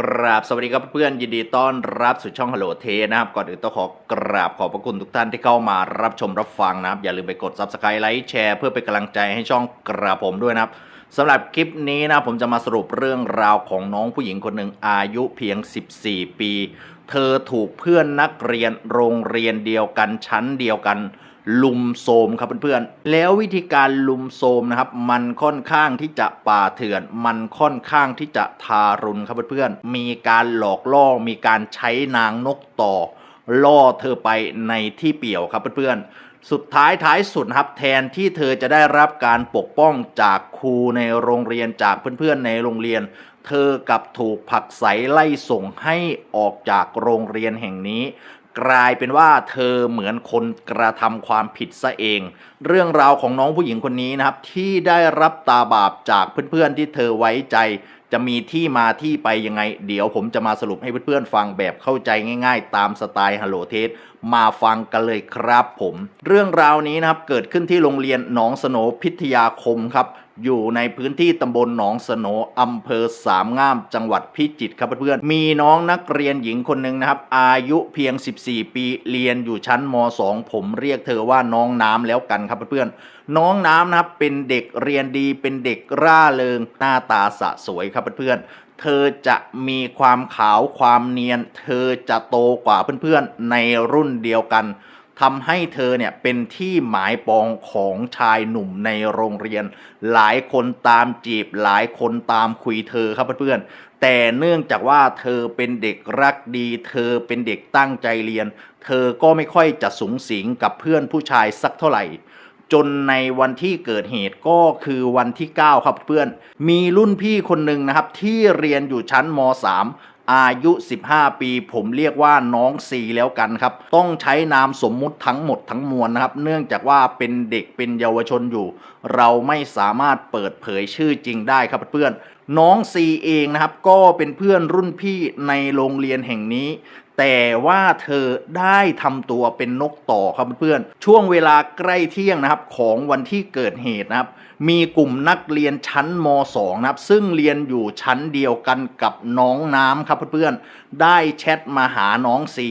กราบสวัสดีครับเพื่อนยินดีต้อนรับสู่ช่องฮัลโหลเทนะครับ ก่อนอื่นต้องขอกราบขอบพระคุณทุกท่านที่เข้ามารับชมรับฟังนะครับ อย่าลืมไปกด subscribe ไลค์แชร์เพื่อเป็นกำลังใจให้ช่องกราบผมด้วยนะครับสำหรับคลิปนี้นะผมจะมาสรุปเรื่องราวของน้องผู้หญิงคนหนึ่งอายุเพียง 14 ปี เธอถูกเพื่อนนักเรียนโรงเรียนเดียวกันชั้นเดียวกัน ลุมโทมครับเพื่อนๆ แล้ววิธีการลุมโทมนะครับ มันค่อนข้างที่จะป่าเถื่อน มันค่อนข้างที่จะทารุณครับเพื่อนๆ มีการหลอกล่อ มีการใช้นางนกต่อ ล่อเธอไปในที่เปี่ยวครับเพื่อนๆสุดท้ายท้ายสุดครับแทนที่เธอจะได้รับการปกป้องจากครูในโรงเรียนจากเพื่อนๆในโรงเรียน เธอกับถูกผลักไสไล่ส่งให้ออกจากโรงเรียนแห่งนี้ กลายเป็นว่าเธอเหมือนคนกระทำความผิดซะเอง เรื่องราวของน้องผู้หญิงคนนี้นะครับ ที่ได้รับตาบาปจากเพื่อนๆที่เธอไว้ใจ จะมีที่มาที่ไปยังไง เดี๋ยวผมจะมาสรุปให้เพื่อนๆฟังแบบเข้าใจง่าย ๆ ตามสไตล์ฮัลโหลเทส มาฟังกันเลยครับผม เรื่องราวนี้นะครับเกิดขึ้นที่โรงเรียนหนองสนพิทยาคมครับ อยู่ในพื้นที่ตำบลหนองสนอำเภอสามงามจังหวัดพิจิตรครับเพื่อนๆมีน้องนักเรียนหญิงคนหนึ่งนะครับ อายุเพียง 14 ปีเรียนอยู่ชั้นม .2 ผมเรียกเธอว่าน้องน้ำแล้วกันครับเพื่อนๆน้องน้ำนะครับเป็นเด็กเรียนดีเป็นเด็กร่าเริงหน้าตาสะสวยครับเพื่อนๆ เธอจะมีความขาวความเนียน เธอจะโตกว่าเพื่อนๆในรุ่นเดียวกันทำให้เธอเนี่ยเป็นที่หมายปองของชายหนุ่มในโรงเรียน หลายคนตามจีบหลายคนตามคุยเธอครับเพื่อนๆแต่เนื่องจากว่าเธอเป็นเด็กรักดี เธอเป็นเด็กตั้งใจเรียน เธอก็ไม่ค่อยจะสูงสิงกับเพื่อนผู้ชายสักเท่าไหร่ จนในวันที่เกิดเหตุก็คือวันที่ 9 ครับเพื่อน มีรุ่นพี่คนหนึ่งนะครับ ที่เรียนอยู่ชั้นม .3 อายุ 15 ปี ผมเรียกว่าน้องซีแล้วกันครับ ต้องใช้นามสมมุติทั้งหมดทั้งมวลนะครับ เนื่องจากว่าเป็นเด็กเป็นเยาวชนอยู่ เราไม่สามารถเปิดเผยชื่อจริงได้ครับเพื่อนน้องซีเองนะครับก็เป็นเพื่อนรุ่นพี่ในโรงเรียนแห่งนี้แต่ว่าเธอได้ทำตัวเป็นนกต่อครับเพื่อนช่วงเวลาใกล้เที่ยงนะครับของวันที่เกิดเหตุนะครับ มีกลุ่มนักเรียนชั้นม .2 นะครับ ซึ่งเรียนอยู่ชั้นเดียวกันกับน้องน้ำครับเพื่อนได้แชทมาหาน้องซี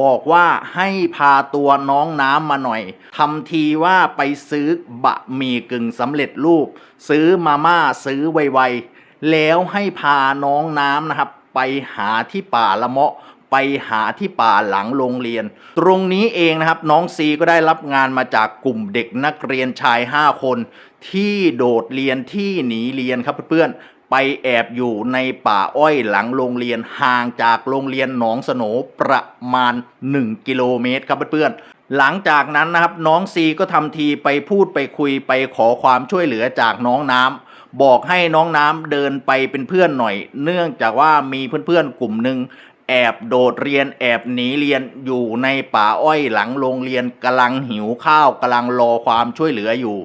บอกว่าให้พาตัวน้องน้ำมาหน่อยทำทีว่าไปซื้อบะหมี่กึ่งสำเร็จรูป ซื้อมาม่าซื้อไวๆแล้วให้พาน้องน้ำนะครับ ไปหาที่ป่าละเมาะ ไปหาที่ป่าหลังโรงเรียน ตรงนี้เองนะครับน้องซีก็ได้รับงานมาจากกลุ่มเด็กนักเรียนชาย 5 คน ที่โดดเรียนที่หนีเรียนครับเพื่อนๆไปแอบอยู่ในป่าอ้อยหลังโรงเรียนห่างจากโรงเรียนหนองสโนประมาณ 1 กิโลเมตรครับเพื่อนๆหลังจากนั้นนะครับน้องซีก็ทำทีไปพูดไปคุยไปขอความช่วยเหลือจากน้องน้ำบอกให้น้องน้ำเดินไปเป็นเพื่อนหน่อย เนื่องจากว่ามีเพื่อนๆกลุ่มหนึ่ง แอบโดดเรียนแอบหนีเรียนอยู่ในป่าอ้อยหลังโรงเรียนกำลังหิวข้าวกำลังรอความช่วยเหลืออยู่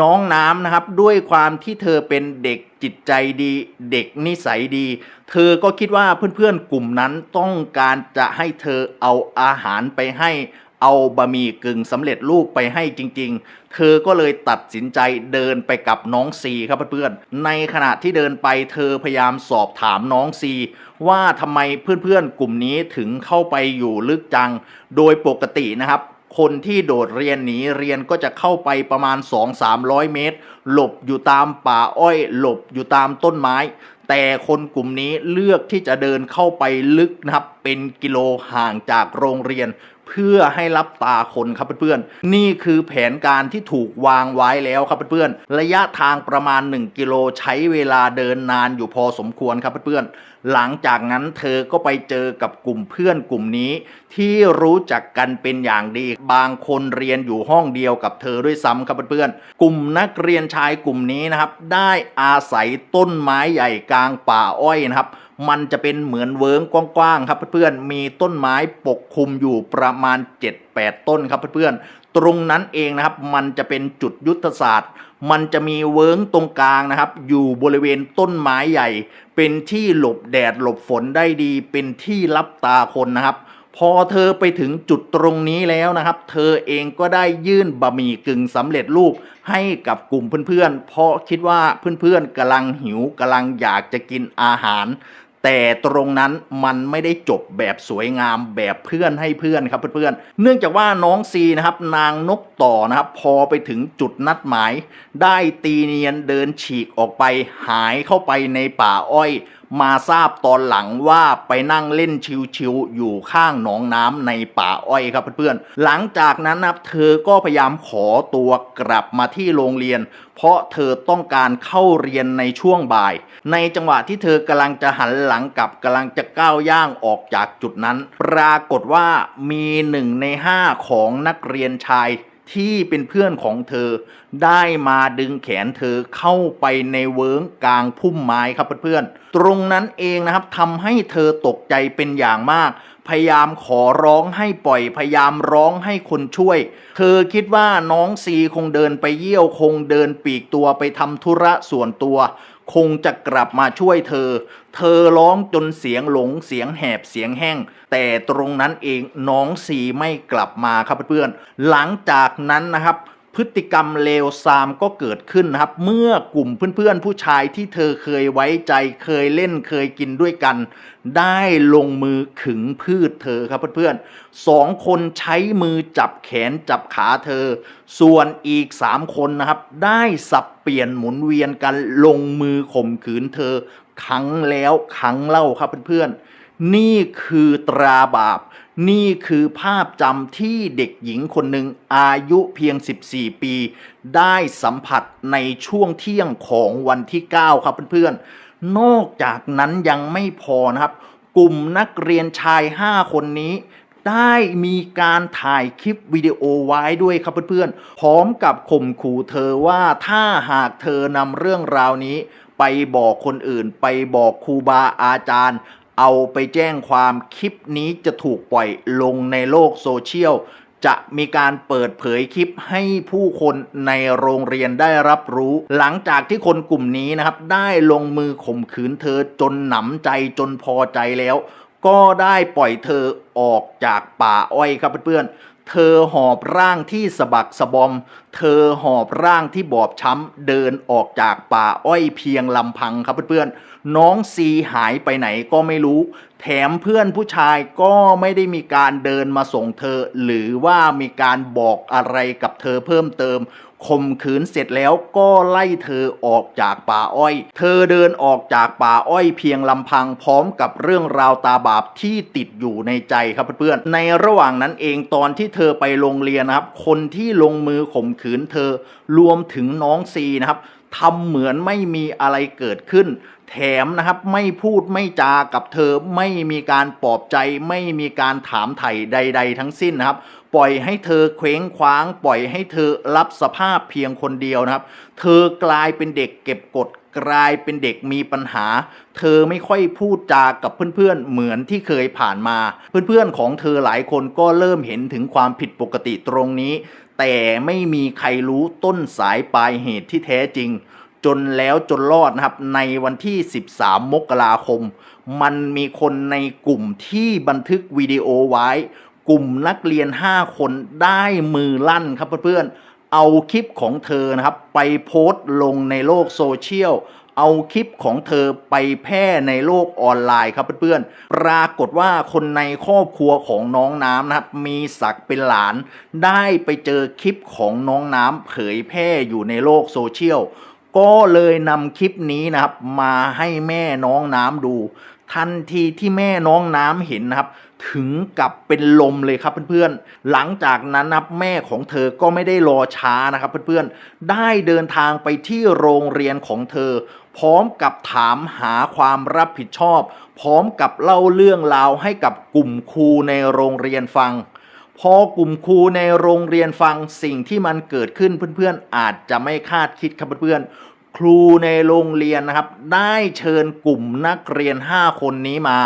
น้องน้ำนะครับด้วยความที่เธอเป็นเด็กจิตใจดี เด็กนิสัยดี เธอก็คิดว่าเพื่อนๆกลุ่มนั้นต้องการจะให้เธอเอาอาหารไปให้ เอาบะหมี่กึ่งสำเร็จรูปไปให้จริง ๆ เธอก็เลยตัดสินใจเดินไปกับน้องซีครับเพื่อนๆ ในขณะที่เดินไปเธอพยายามสอบถามน้องซีว่าทำไมเพื่อนๆ กลุ่มนี้ถึงเข้าไปอยู่ลึกจัง โดยปกตินะครับคนที่โดดเรียนหนีเรียนก็จะเข้าไปประมาณ 2-300 เมตร หลบอยู่ตามป่าอ้อย หลบอยู่ตามต้นไม้ แต่คนกลุ่มนี้เลือกที่จะเดินเข้าไปลึกนะครับ เป็นกิโลห่างจากโรงเรียน เพื่อให้รับตาคนครับเพื่อนๆ นี่คือแผนการที่ถูกวางไว้แล้วครับเพื่อนๆ ระยะทางประมาณ 1 กิโลใช้เวลาเดินนานอยู่พอสมควรครับเพื่อนๆ หลังจากนั้นเธอก็ไปเจอกับกลุ่มเพื่อนกลุ่มนี้ ที่รู้จักกันเป็นอย่างดี บางคนเรียนอยู่ห้องเดียวกับเธอด้วยซ้ำครับเพื่อนๆกลุ่มนักเรียนชายกลุ่มนี้นะครับ ได้อาศัยต้นไม้ใหญ่กลางป่าอ้อยนะครับมันจะเป็นเหมือนเวิ้งกว้างๆครับเพื่อนๆมีต้นไม้ปกคลุมอยู่ประมาณ 7-8 ต้นครับเพื่อนๆตรงนั้นเองนะครับมันจะเป็นจุดยุทธศาสตร์ มันจะมีเวิ้งตรงกลางนะครับ อยู่บริเวณต้นไม้ใหญ่ เป็นที่หลบแดดหลบฝนได้ดี เป็นที่รับตาคนนะครับ พอเธอไปถึงจุดตรงนี้แล้วนะครับ เธอเองก็ได้ยื่นบะหมี่กึ่งสำเร็จรูปให้กับกลุ่มเพื่อนๆ เพราะคิดว่าเพื่อนๆกำลังหิวกำลังอยากจะกินอาหาร แต่ตรงนั้นมันไม่ได้จบแบบสวยงามแบบเพื่อนให้เพื่อนครับเพื่อนๆเนื่องจากว่าน้องซีนะครับนางนกต่อนะครับพอไปถึงจุดนัดหมาย ได้ตีเนียนเดินฉีกออกไปหายเข้าไปในป่าอ้อย มาทราบตอนหลังว่าไปนั่งเล่นชิวๆอยู่ข้างหนองน้ำในป่าอ้อยครับเพื่อนๆ หลังจากนั้นนะเธอก็พยายามขอตัวกลับมาที่โรงเรียน เพราะเธอต้องการเข้าเรียนในช่วงบ่าย ในจังหวะที่เธอกำลังจะหันหลังกลับกำลังจะก้าวย่างออกจากจุดนั้น ปรากฏว่ามีหนึ่งในห้าของนักเรียนชาย ที่เป็นเพื่อนของเธอ ได้มาดึงแขนเธอเข้าไปในเวิ้งกลางพุ่มไม้ครับเพื่อนๆตรงนั้นเองนะครับทำให้เธอตกใจเป็นอย่างมาก พยายามขอร้องให้ปล่อยพยายามร้องให้คนช่วย เธอคิดว่าน้องซีคงเดินไปเยี่ยวคงเดินปีกตัวไปทำธุระส่วนตัว คงจะกลับมาช่วยเธอ เธอร้องจนเสียงหลงเสียงแหบเสียงแห้ง แต่ตรงนั้นเองน้องสีไม่กลับมาครับเพื่อนๆหลังจากนั้นนะครับ พฤติกรรมเลวทรามก็เกิดขึ้นนะครับ เมื่อกลุ่มเพื่อนๆ ผู้ชายที่เธอเคยไว้ใจเคยเล่นเคยกินด้วยกัน ได้ลงมือขึงพืชเธอครับเพื่อนๆสองคนใช้มือจับแขนจับขาเธอ ส่วนอีกสามคนนะครับ ได้สับเปลี่ยนหมุนเวียนกันลงมือข่มขืนเธอครั้งแล้วครั้งเล่าครับเพื่อนๆนี่คือตราบาป นี่คือภาพจำที่เด็กหญิงคนหนึ่งอายุเพียง 14 ปี ได้สัมผัสในช่วงเที่ยงของวันที่ 9 ครับเพื่อนๆ นอกจากนั้นยังไม่พอนะครับ กลุ่มนักเรียนชาย 5 คนนี้ได้มีการถ่ายคลิปวิดีโอไว้ด้วยครับเพื่อนๆ พร้อมกับข่มขู่เธอว่าถ้าหากเธอนำเรื่องราวนี้ ไปบอกคนอื่น ไปบอกครูบาอาจารย์ เอาไปแจ้งความคลิปนี้จะถูกปล่อยลงในโลกโซเชียล จะมีการเปิดเผยคลิปให้ผู้คนในโรงเรียนได้รับรู้ หลังจากที่คนกลุ่มนี้นะครับ ได้ลงมือข่มขืนเธอจนหนำใจจนพอใจแล้ว ก็ได้ปล่อยเธอออกจากป่าอ้อยครับเพื่อนๆ เธอหอบร่างที่สะบักสะบอม เธอหอบร่างที่บอบช้ำ เดินออกจากป่าอ้อยเพียงลำพังครับเพื่อนๆ น้องซีหายไปไหนก็ไม่รู้ แถมเพื่อนผู้ชายก็ไม่ได้มีการเดินมาส่งเธอ หรือว่ามีการบอกอะไรกับเธอเพิ่มเติม ข่มขืนเสร็จแล้วก็ไล่เธอออกจากป่าอ้อย เธอเดินออกจากป่าอ้อยเพียงลำพังพร้อมกับเรื่องราวตาบาปที่ติดอยู่ในใจครับเพื่อนๆในระหว่างนั้นเองตอนที่เธอไปโรงเรียนนะครับ คนที่ลงมือข่มขืนเธอรวมถึงน้องซีนะครับทำเหมือนไม่มีอะไรเกิดขึ้น แถมนะครับไม่พูดไม่จากับเธอไม่มีการปลอบใจ ไม่มีการถามไถ่ใด ๆ ทั้งสิ้นนะครับ ปล่อยให้เธอเคว้งคว้าง ปล่อยให้เธอรับสภาพเพียงคนเดียวนะครับ เธอกลายเป็นเด็กเก็บกดกลายเป็นเด็กมีปัญหา เธอไม่ค่อยพูดจากับเพื่อนๆ เหมือนที่เคยผ่านมา เพื่อนๆ ของเธอหลายคนก็เริ่มเห็นถึงความผิดปกติตรงนี้ แต่ไม่มีใครรู้ต้นสายปลายเหตุที่แท้จริง จนแล้วจนรอดนะครับ ในวันที่ 13 มกราคม มันมีคนในกลุ่มที่บันทึกวิดีโอไว้ กลุ่มนักเรียน 5 คนได้มือลั่นครับเพื่อนๆ เอาคลิปของเธอนะครับ ไปโพสต์ลงในโลกโซเชียล เอาคลิปของเธอไปแพร่ในโลกออนไลน์ครับเพื่อนๆ ปรากฏว่าคนในครอบครัวของน้องน้ำนะครับ มีศักเป็นหลาน ได้ไปเจอคลิปของน้องน้ำเผยแพร่อยู่ในโลกโซเชียล ก็เลยนำคลิปนี้นะครับ มาให้แม่น้องน้ำดู ทันทีที่แม่น้องน้ำเห็นนะครับ ถึงกับเป็นลมเลยครับเพื่อนๆ หลังจากนั้นนะครับแม่ของเธอก็ไม่ได้รอช้านะครับเพื่อนๆ ได้เดินทางไปที่โรงเรียนของเธอ พร้อมกับถามหาความรับผิดชอบ พร้อมกับเล่าเรื่องราวให้กับกลุ่มครูในโรงเรียนฟัง พอกลุ่มครูในโรงเรียนฟังสิ่งที่มันเกิดขึ้นเพื่อนๆ อาจจะไม่คาดคิดครับเพื่อนๆ ครูในโรงเรียนนะครับ ได้เชิญกลุ่มนักเรียน 5 คนนี้มา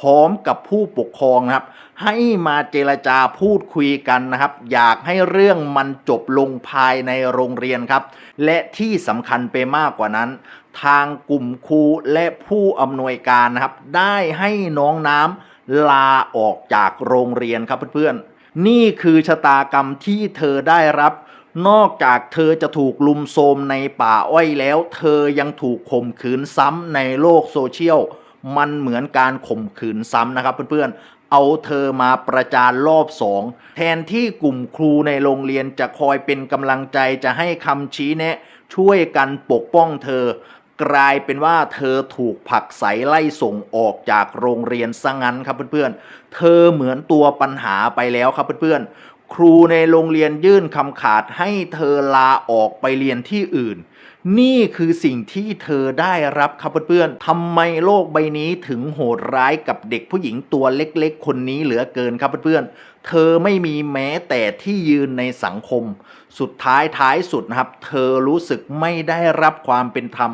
พร้อมกับผู้ปกครองนะครับ ให้มาเจรจาพูดคุยกันนะครับ อยากให้เรื่องมันจบลงภายในโรงเรียนครับ และที่สำคัญไปมากกว่านั้น ทางกลุ่มครูและผู้อำนวยการนะครับ ได้ให้น้องน้ำลาออกจากโรงเรียนครับเพื่อนๆ นี่คือชะตากรรมที่เธอได้รับนอกจากเธอจะถูกลุมโทรมในป่าอ้อยแล้ว เธอยังถูกข่มขืนซ้ำในโลกโซเชียล มันเหมือนการข่มขืนซ้ำนะครับเพื่อนๆ เอาเธอมาประจานรอบสองแทนที่กลุ่มครูในโรงเรียนจะคอยเป็นกำลังใจจะให้คำชี้แนะ ช่วยกันปกป้องเธอ กลายเป็นว่าเธอถูกผลักไสไล่ส่งออกจากโรงเรียนซะงั้นครับเพื่อนๆ เธอเหมือนตัวปัญหาไปแล้วครับเพื่อนๆ ครูในโรงเรียนยื่นคำขาดให้เธอลาออกไปเรียนที่อื่น นี่คือสิ่งที่เธอได้รับครับเพื่อนๆทำไมโลกใบนี้ถึงโหดร้ายกับเด็กผู้หญิงตัวเล็กๆ คนนี้เหลือเกินครับเพื่อนๆ เธอไม่มีแม้แต่ที่ยืนในสังคม สุดท้ายท้ายสุดนะครับ เธอรู้สึกไม่ได้รับความเป็นธรรม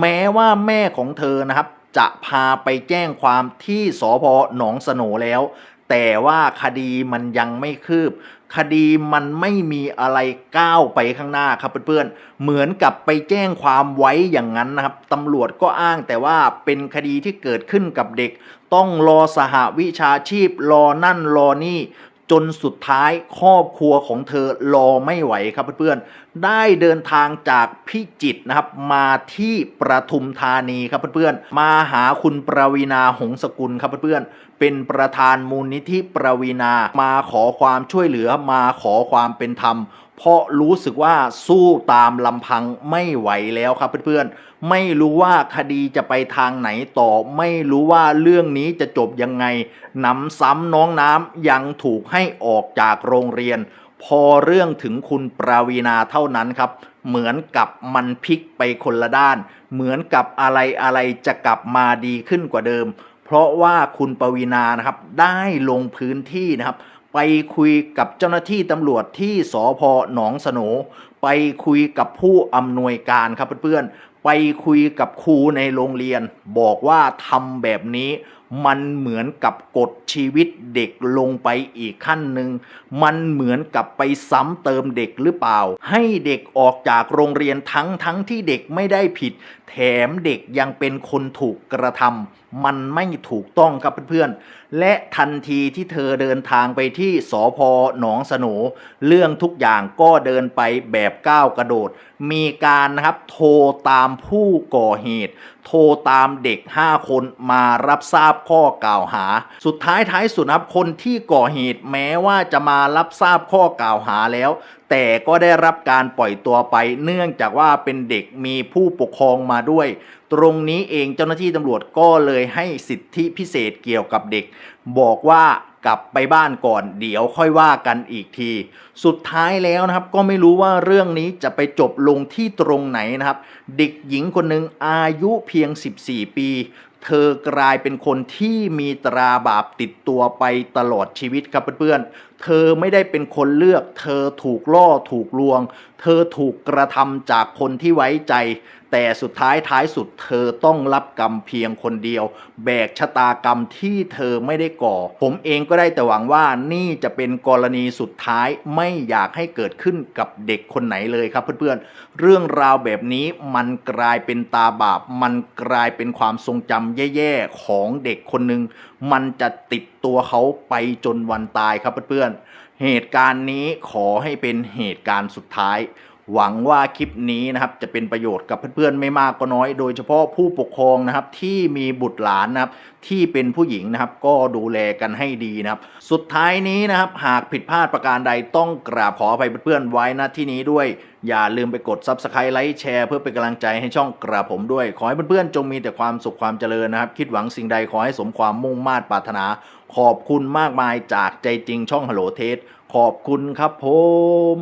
แม้ว่าแม่ของเธอนะครับ จะพาไปแจ้งความที่สพหนองสโนแล้ว แต่ว่าคดีมันยังไม่คืบ คดีมันไม่มีอะไรก้าวไปข้างหน้าครับเพื่อนๆ เหมือนกับไปแจ้งความไว้อย่างนั้นนะครับตำรวจก็อ้างแต่ว่าเป็นคดีที่เกิดขึ้นกับเด็ก ต้องรอสหวิชาชีพรอนั่นรอนี่ จนสุดท้ายครอบครัวของเธอรอไม่ไหวครับเพื่อนๆ ได้เดินทางจากพิจิตนะครับมาที่ประทุมธานีครับเพื่อนๆ มาหาคุณประวีนาหงสกุลครับเพื่อนๆ เป็นประธานมูลนิธิประวีนา มาขอความช่วยเหลือมาขอความเป็นธรรม เพราะรู้สึกว่าสู้ตามลำพังไม่ไหวแล้วครับเพื่อนๆ ไม่รู้ว่าคดีจะไปทางไหนต่อ ไม่รู้ว่าเรื่องนี้จะจบยังไงหนำซ้ำน้องน้ำยังถูกให้ออกจากโรงเรียน พอเรื่องถึงคุณปราวีนาเท่านั้นครับ เหมือนกับมันพลิกไปคนละด้าน เหมือนกับอะไรอะไรจะกลับมาดีขึ้นกว่าเดิม เพราะว่าคุณปวีนานะครับได้ลงพื้นที่นะครับ ไปคุยกับเจ้าหน้าที่ตำรวจที่สพหนองสโหนไปคุยกับผู้อำนวยการครับเพื่อนๆ ไปคุยกับครูในโรงเรียน บอกว่าทำแบบนี้ มันเหมือนกับกดชีวิตเด็กลงไปอีกขั้นหนึ่งมันเหมือนกับไปซ้ำเติมเด็กหรือเปล่า ให้เด็กออกจากโรงเรียนทั้งทั้งที่เด็กไม่ได้ผิด แถมเด็กยังเป็นคนถูกกระทำมันไม่ถูกต้องครับเพื่อนๆ และทันทีที่เธอเดินทางไปที่สพหนองสโหนเรื่องทุกอย่างก็เดินไปแบบก้าวกระโดด มีการนะครับโทรตามผู้ก่อเหตุ โทรตามเด็ก 5 คนมารับทราบข้อกล่าวหา สุดท้ายท้ายสุดนะครับคนที่ก่อเหตุแม้ว่าจะมารับทราบข้อกล่าวหาแล้ว แต่ก็ได้รับการปล่อยตัวไปเนื่องจากว่าเป็นเด็กมีผู้ปกครองมาด้วย ตรงนี้เองเจ้าหน้าที่ตำรวจก็เลยให้สิทธิพิเศษเกี่ยวกับเด็ก บอกว่ากลับไปบ้านก่อนเดี๋ยวค่อยว่ากันอีกที สุดท้ายแล้วนะครับก็ไม่รู้ว่าเรื่องนี้จะไปจบลงที่ตรงไหนนะครับ เด็กหญิงคนหนึ่งอายุเพียง 14 ปี เธอกลายเป็นคนที่มีตราบาปติดตัวไปตลอดชีวิตครับเพื่อนๆ เธอไม่ได้เป็นคนเลือก เธอถูกล่อถูกลวง เธอถูกกระทำจากคนที่ไว้ใจแต่สุดท้ายท้ายสุดเธอต้องรับกรรมเพียงคนเดียว แบกชะตากรรมที่เธอไม่ได้ก่อ ผมเองก็ได้แต่หวังว่านี่จะเป็นกรณีสุดท้ายไม่อยากให้เกิดขึ้นกับเด็กคนไหนเลยครับเพื่อนๆ เรื่องราวแบบนี้มันกลายเป็นตาบาป มันกลายเป็นความทรงจำแย่ๆของเด็กคนหนึ่งมันจะติดตัวเขาไปจนวันตายครับเพื่อนๆเหตุการณ์นี้ขอให้เป็นเหตุการณ์สุดท้าย หวังว่าคลิปนี้นะครับจะเป็นประโยชน์กับเพื่อนๆไม่มากก็น้อย โดยเฉพาะผู้ปกครองนะครับที่มีบุตรหลานนะครับที่เป็นผู้หญิงนะครับก็ดูแลกันให้ดีนะครับ สุดท้ายนี้นะครับหากผิดพลาดประการใดต้องกราบขออภัยเพื่อนๆไว้ณที่นี้ด้วย อย่าลืมไปกด Subscribe ไลค์แชร์เพื่อเป็นกำลังใจให้ช่องกราบผมด้วย ขอให้เพื่อนๆจงมีแต่ความสุขความเจริญนะครับ คิดหวังสิ่งใดขอให้สมความมุ่งมา่ปรารถนา ขอบคุณมากมายจากใจจริงช่องฮัลโหลเทสขอบคุณครับผม